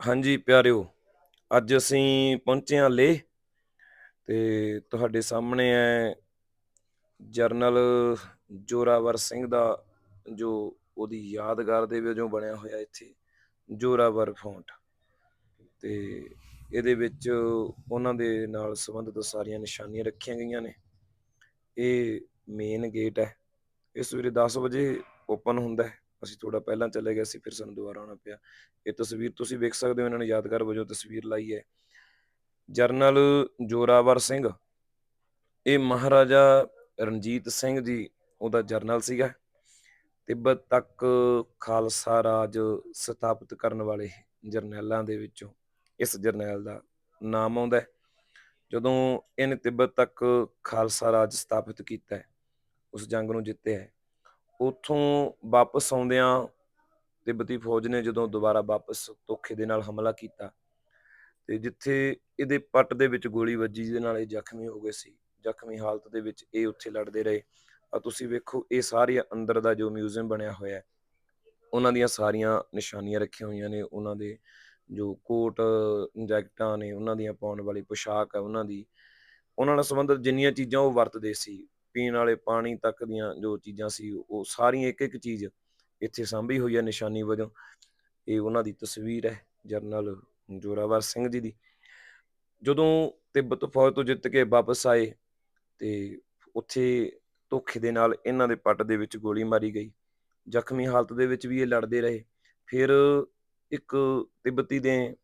ਹਾਂਜੀ ਪਿਆਰਿਓ, ਅੱਜ ਅਸੀਂ ਪਹੁੰਚੇ ਹਾਂ ਲੇਹ ਤੇ ਤੁਹਾਡੇ ਸਾਹਮਣੇ ਹੈ ਜਰਨਲ ਜੋਰਾਵਰ ਸਿੰਘ ਦਾ ਜੋ ਉਹਦੀ ਯਾਦਗਾਰ ਦੇ ਵਜੋਂ ਬਣਿਆ ਹੋਇਆ ਇੱਥੇ, ਜੋਰਾਵਰ ਫੌਂਟ। ਤੇ ਇਹਦੇ ਵਿੱਚ ਉਹਨਾਂ ਦੇ ਨਾਲ ਸੰਬੰਧਿਤ ਸਾਰੀਆਂ ਨਿਸ਼ਾਨੀਆਂ ਰੱਖੀਆਂ ਗਈਆਂ ਨੇ। ਇਹ ਮੇਨ ਗੇਟ ਹੈ ਇਹ ਸਵੇਰੇ 10 ਵਜੇ ਓਪਨ ਹੁੰਦਾ ਹੈ ਅਸੀਂ ਥੋੜਾ ਪਹਿਲਾਂ ਚਲੇ ਗਏ ਸੀ, ਫਿਰ ਸਾਨੂੰ ਦੁਬਾਰਾ ਆਉਣਾ ਪਿਆ। ਇਹ ਤਸਵੀਰ ਤੁਸੀਂ ਵੇਖ ਸਕਦੇ ਹੋ, ਇਹਨਾਂ ਨੇ ਯਾਦਗਾਰ ਵਜੋਂ ਤਸਵੀਰ ਲਾਈ ਹੈ। ਜਰਨਲ ਜੋਰਾਵਰ ਸਿੰਘ, ਇਹ ਮਹਾਰਾਜਾ ਰਣਜੀਤ ਸਿੰਘ ਜੀ, ਉਹਦਾ ਜਰਨਲ ਸੀਗਾ। ਤਿੱਬਤ ਤੱਕ ਖਾਲਸਾ ਰਾਜ ਸਥਾਪਿਤ ਕਰਨ ਵਾਲੇ ਜਰਨੈਲਾਂ ਦੇ ਵਿੱਚੋਂ ਇਸ ਜਰਨੈਲ ਦਾ ਨਾਮ ਆਉਂਦਾ ਹੈ। ਜਦੋਂ ਇਹਨੇ ਤਿੱਬਤ ਤੱਕ ਖਾਲਸਾ ਰਾਜ ਸਥਾਪਿਤ ਕੀਤਾ ਉਸ ਜੰਗ ਨੂੰ ਜਿੱਤਿਆ ਉੱਥੋਂ ਵਾਪਸ ਆਉਂਦਿਆਂ ਤਿੱਬਤੀ ਫੌਜ ਨੇ ਜਦੋਂ ਦੁਬਾਰਾ ਵਾਪਸ ਧੋਖੇ ਦੇ ਨਾਲ ਹਮਲਾ ਕੀਤਾ ਤੇ ਜਿੱਥੇ ਇਹਦੇ ਪੱਟ ਦੇ ਵਿੱਚ ਗੋਲੀ ਵੱਜੀ, ਜਿਹਦੇ ਨਾਲ ਇਹ ਜ਼ਖਮੀ ਹੋ ਗਏ ਸੀ, ਜ਼ਖਮੀ ਹਾਲਤ ਦੇ ਵਿੱਚ ਇਹ ਉੱਥੇ ਲੜਦੇ ਰਹੇ। ਆ ਤੁਸੀਂ ਵੇਖੋ, ਇਹ ਸਾਰੇ ਅੰਦਰ ਦਾ ਜੋ ਮਿਊਜ਼ੀਅਮ ਬਣਿਆ ਹੋਇਆ ਹੈ, ਉਹਨਾਂ ਦੀਆਂ ਸਾਰੀਆਂ ਨਿਸ਼ਾਨੀਆਂ ਰੱਖੀਆਂ ਹੋਈਆਂ ਨੇ, ਉਹਨਾਂ ਦੇ ਜੋ ਕੋਟ ਜੈਕਟਾਂ ਨੇ, ਉਹਨਾਂ ਦੀਆਂ ਪਾਉਣ ਵਾਲੀ ਪੋਸ਼ਾਕ ਹੈ, ਉਹਨਾਂ ਦੀ, ਉਹਨਾਂ ਨਾਲ ਸੰਬੰਧਿਤ ਜਿੰਨੀਆਂ ਚੀਜ਼ਾਂ ਉਹ ਵਰਤਦੇ ਸੀ ਪੀਣ ਵਾਲੇ ਪਾਣੀ ਤੱਕ ਦੀਆਂ ਜੋ ਚੀਜ਼ਾਂ ਸੀ, ਉਹ ਸਾਰੀਆਂ ਇੱਕ ਇੱਕ ਚੀਜ਼ ਇੱਥੇ ਸਾਂਭੀ ਹੋਈ ਹੈ ਨਿਸ਼ਾਨੀ ਵਜੋਂ। ਇਹ ਉਹਨਾਂ ਦੀ ਤਸਵੀਰ ਹੈ ਜਰਨਲ ਜੋਰਾਵਰ ਸਿੰਘ ਜੀ ਦੀ। ਜਦੋਂ ਤਿੱਬਤ ਫੌਜ ਤੋਂ ਜਿੱਤ ਕੇ ਵਾਪਸ ਆਏ ਤੇ ਉੱਥੇ ਧੋਖੇ ਦੇ ਨਾਲ ਇਹਨਾਂ ਦੇ ਪੱਟ ਦੇ ਵਿੱਚ ਗੋਲੀ ਮਾਰੀ ਗਈ। ਜ਼ਖਮੀ ਹਾਲਤ ਦੇ ਵਿੱਚ ਵੀ ਇਹ ਲੜਦੇ ਰਹੇ। ਫਿਰ ਇੱਕ ਤਿੱਬਤੀ ਦੇ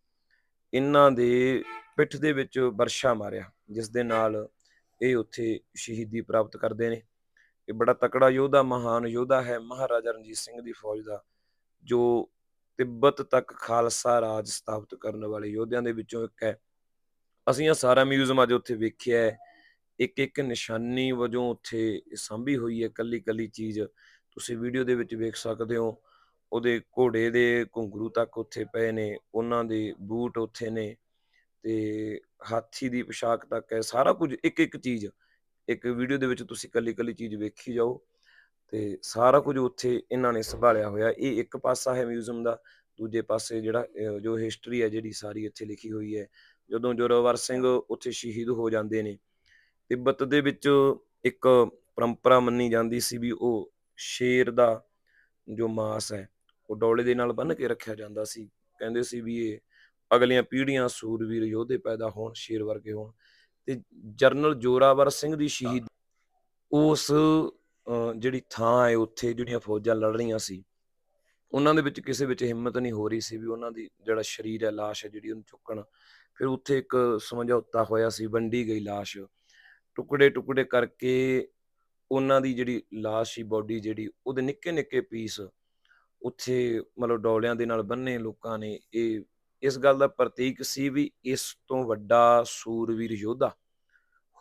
ਇਹਨਾਂ ਦੇ ਪਿੱਠ ਦੇ ਵਿੱਚ ਵਰਸ਼ਾ ਮਾਰਿਆ, ਜਿਸ ਦੇ ਨਾਲ ਇਹ ਉੱਥੇ ਸ਼ਹੀਦੀ ਪ੍ਰਾਪਤ ਕਰਦੇ ਨੇ। ਇਹ ਬੜਾ ਤਕੜਾ ਯੋਧਾ, ਮਹਾਨ ਯੋਧਾ ਹੈ, ਮਹਾਰਾਜਾ ਰਣਜੀਤ ਸਿੰਘ ਦੀ ਫੌਜ ਦਾ, ਜੋ ਤਿੱਬਤ ਤੱਕ ਖਾਲਸਾ ਰਾਜ ਸਥਾਪਿਤ ਕਰਨ ਵਾਲੇ ਯੋਧਿਆਂ ਦੇ ਵਿੱਚੋਂ ਇੱਕ ਹੈ। ਅਸੀਂ ਇਹ ਸਾਰਾ ਮਿਊਜ਼ੀਅਮ ਅੱਜ ਉੱਥੇ ਵੇਖਿਆ ਹੈ। ਇੱਕ ਇੱਕ ਨਿਸ਼ਾਨੀ ਵਜੋਂ ਉੱਥੇ ਸਾਂਭੀ ਹੋਈ ਹੈ ਕੱਲੀ ਕੱਲੀ ਚੀਜ਼। ਤੁਸੀਂ ਵੀਡੀਓ ਦੇ ਵਿੱਚ ਵੇਖ ਸਕਦੇ ਹੋ। ਉਹਦੇ ਘੋੜੇ ਦੇ ਘੁੰਗਰੂ ਤੱਕ ਉੱਥੇ ਪਏ ਨੇ। ਉਹਨਾਂ ਦੇ ਬੂਟ ਉੱਥੇ ਨੇ। ਤੇ ਹਾਥੀ ਦੀ ਪੋਸ਼ਾਕ ਤੱਕ ਹੈ, ਸਾਰਾ ਕੁਝ, ਇੱਕ ਇੱਕ ਚੀਜ਼, ਇੱਕ ਵੀਡੀਓ ਦੇ ਵਿੱਚ ਤੁਸੀਂ ਕੱਲੀ ਕੱਲੀ ਚੀਜ਼ ਵੇਖੀ ਜਾਓ ਤੇ ਸਾਰਾ ਕੁਝ ਉੱਥੇ ਇਹਨਾਂ ਨੇ ਸੰਭਾਲਿਆ ਹੋਇਆ। ਇਹ ਇੱਕ ਪਾਸਾ ਹੈ ਮਿਊਜ਼ੀਅਮ ਦਾ, ਦੂਜੇ ਪਾਸੇ ਜਿਹੜਾ ਜੋ ਹਿਸਟਰੀ ਹੈ ਜਿਹੜੀ ਸਾਰੀ ਇੱਥੇ ਲਿਖੀ ਹੋਈ ਹੈ। ਜਦੋਂ ਜੋਰਾਵਰ ਸਿੰਘ ਉੱਥੇ ਸ਼ਹੀਦ ਹੋ ਜਾਂਦੇ ਨੇ, ਤਿੱਬਤ ਦੇ ਵਿੱਚ ਇੱਕ ਪਰੰਪਰਾ ਮੰਨੀ ਜਾਂਦੀ ਸੀ ਵੀ ਉਹ ਸ਼ੇਰ ਦਾ ਜੋ ਮਾਸ ਹੈ, ਉਹ ਡੌਲੇ ਦੇ ਨਾਲ ਬੰਨ੍ਹ ਕੇ ਰੱਖਿਆ ਜਾਂਦਾ ਸੀ। ਕਹਿੰਦੇ ਸੀ ਵੀ ਇਹ ਅਗਲੀਆਂ ਪੀੜ੍ਹੀਆਂ ਸੂਰਵੀਰ ਯੋਧੇ ਪੈਦਾ ਹੋਣ ਸ਼ੇਰ ਵਰਗੇ ਹੋਣ ਤੇ ਜਰਨਲ ਜੋਰਾਵਰ ਸਿੰਘ ਦੀ ਸ਼ਹੀਦ ਉਸ ਜਿਹੜੀ ਥਾਂ ਹੈ ਉੱਥੇ ਜਿਹੜੀਆਂ ਫੌਜਾਂ ਲੜ ਰਹੀਆਂ ਸੀ ਉਹਨਾਂ ਦੇ ਵਿੱਚ ਕਿਸੇ ਵਿੱਚ ਹਿੰਮਤ ਨਹੀਂ ਹੋ ਰਹੀ ਸੀ ਵੀ ਉਹਨਾਂ ਦੀ ਜਿਹੜਾ ਸਰੀਰ ਹੈ লাশ ਹੈ ਜਿਹੜੀ ਉਹਨੂੰ ਚੁੱਕਣ ਫਿਰ ਉੱਥੇ ਇੱਕ ਸਮਝੌਤਾ ਹੋਇਆ ਸੀ ਵੰਡੀ ਗਈ লাশ ਟੁਕੜੇ ਟੁਕੜੇ ਕਰਕੇ ਉਹਨਾਂ ਦੀ ਜਿਹੜੀ লাশ ਸੀ ਬਾਡੀ ਜਿਹੜੀ ਉਹਦੇ ਨਿੱਕੇ ਨਿੱਕੇ ਪੀਸ ਉੱਥੇ ਮਤਲਬ ਡੋਲਿਆਂ ਦੇ ਨਾਲ ਬੰਨੇ ਲੋਕਾਂ ਨੇ ਇਹ ਇਸ ਗੱਲ ਦਾ ਪ੍ਰਤੀਕ ਸੀ ਵੀ ਇਸ ਤੋਂ ਵੱਡਾ ਸੂਰਵੀਰ ਯੋਧਾ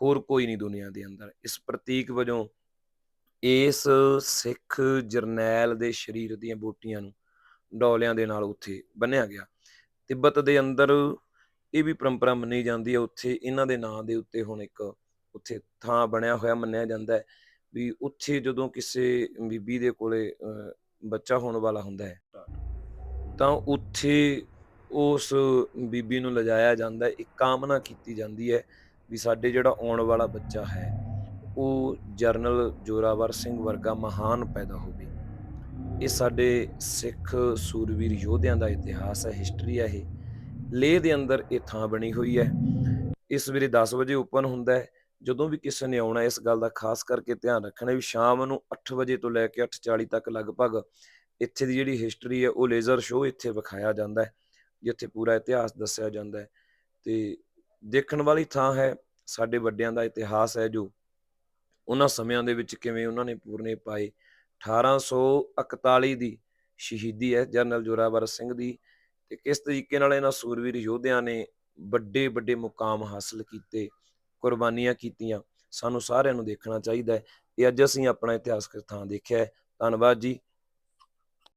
ਹੋਰ ਕੋਈ ਨਹੀਂ ਦੁਨੀਆ ਦੇ ਅੰਦਰ। ਇਸ ਪ੍ਰਤੀਕ ਵਜੋਂ ਇਸ ਸਿੱਖ ਜਰਨੈਲ ਦੇ ਸਰੀਰ ਦੀਆਂ ਬੋਟੀਆਂ ਨੂੰ ਡੋਲਿਆਂ ਦੇ ਨਾਲ ਉੱਥੇ ਬੰਨਿਆ ਗਿਆ। ਤਿੱਬਤ ਦੇ ਅੰਦਰ ਇਹ ਵੀ ਪਰੰਪਰਾ ਮੰਨੀ ਜਾਂਦੀ ਹੈ, ਉੱਥੇ ਇਹਨਾਂ ਦੇ ਨਾਂ ਦੇ ਉੱਤੇ ਹੁਣ ਇੱਕ ਉੱਥੇ ਥਾਂ ਬਣਿਆ ਹੋਇਆ ਮੰਨਿਆ ਜਾਂਦਾ ਹੈ ਵੀ ਉੱਥੇ ਜਦੋਂ ਕਿਸੇ ਬੀਬੀ ਦੇ ਕੋਲੇ ਬੱਚਾ ਹੋਣ ਵਾਲਾ ਹੁੰਦਾ ਹੈ, ਤਾਂ ਉੱਥੇ ਉਸ ਬੀਬੀ ਨੂੰ ਲਿਜਾਇਆ ਜਾਂਦਾ ਇੱਕ ਕਾਮਨਾ ਕੀਤੀ ਜਾਂਦੀ ਹੈ ਵੀ ਸਾਡੇ ਜਿਹੜਾ ਆਉਣ ਵਾਲਾ ਬੱਚਾ ਹੈ, ਉਹ ਜਰਨਲ ਜੋਰਾਵਰ ਸਿੰਘ ਵਰਗਾ ਮਹਾਨ ਪੈਦਾ ਹੋਵੇ। ਇਹ ਸਾਡੇ ਸਿੱਖ ਸੂਰਵੀਰ ਯੋਧਿਆਂ ਦਾ ਇਤਿਹਾਸ ਹੈ ਹਿਸਟਰੀ ਹੈ ਇਹ। ਲੇਹ ਦੇ ਅੰਦਰ ਇਹ ਥਾਂ ਬਣੀ ਹੋਈ ਹੈ। ਇਸ ਵੇਲੇ 10 ਵਜੇ ਓਪਨ ਹੁੰਦਾ ਹੈ। ਜਦੋਂ ਵੀ ਕਿਸੇ ਨੇ ਆਉਣਾ ਇਸ ਗੱਲ ਦਾ ਖਾਸ ਕਰਕੇ ਧਿਆਨ ਰੱਖਣਾ ਵੀ ਸ਼ਾਮ ਨੂੰ 8 ਵਜੇ ਤੋਂ ਲੈ ਕੇ 8:40 ਤੱਕ ਲਗਭਗ ਇੱਥੇ ਦੀ ਜਿਹੜੀ ਹਿਸਟਰੀ ਹੈ, ਉਹ ਲੇਜ਼ਰ ਸ਼ੋਅ ਇੱਥੇ ਵਿਖਾਇਆ ਜਾਂਦਾ ਹੈ। ਜਿੱਥੇ ਪੂਰਾ ਇਤਿਹਾਸ ਦੱਸਿਆ ਜਾਂਦਾ ਹੈ ਤੇ ਦੇਖਣ ਵਾਲੀ ਥਾਂ ਹੈ ਸਾਡੇ ਵੱਡਿਆਂ ਦਾ ਇਤਿਹਾਸ ਹੈ ਜੋ ਉਹਨਾਂ ਸਮਿਆਂ ਦੇ ਵਿੱਚ ਕਿਵੇਂ ਉਹਨਾਂ ਨੇ ਪੂਰਨੇ ਪਾਏ। 1841 ਦੀ ਸ਼ਹੀਦੀ ਹੈ ਜਨਰਲ ਜੋਰਾਵਰ ਸਿੰਘ ਦੀ ਤੇ ਕਿਸ ਤਰੀਕੇ ਨਾਲ ਇਹਨਾਂ ਸੂਰਵੀਰ ਯੋਧਿਆਂ ਨੇ ਵੱਡੇ ਵੱਡੇ ਮੁਕਾਮ ਹਾਸਲ ਕੀਤੇ, ਕੁਰਬਾਨੀਆਂ ਕੀਤੀਆਂ, ਸਾਨੂੰ ਸਾਰਿਆਂ ਨੂੰ ਦੇਖਣਾ ਚਾਹੀਦਾ ਹੈ। ਇਹ ਅੱਜ ਅਸੀਂ ਆਪਣਾ ਇਤਿਹਾਸਕ ਥਾਂ ਦੇਖਿਆ ਹੈ। ਧੰਨਵਾਦ ਜੀ।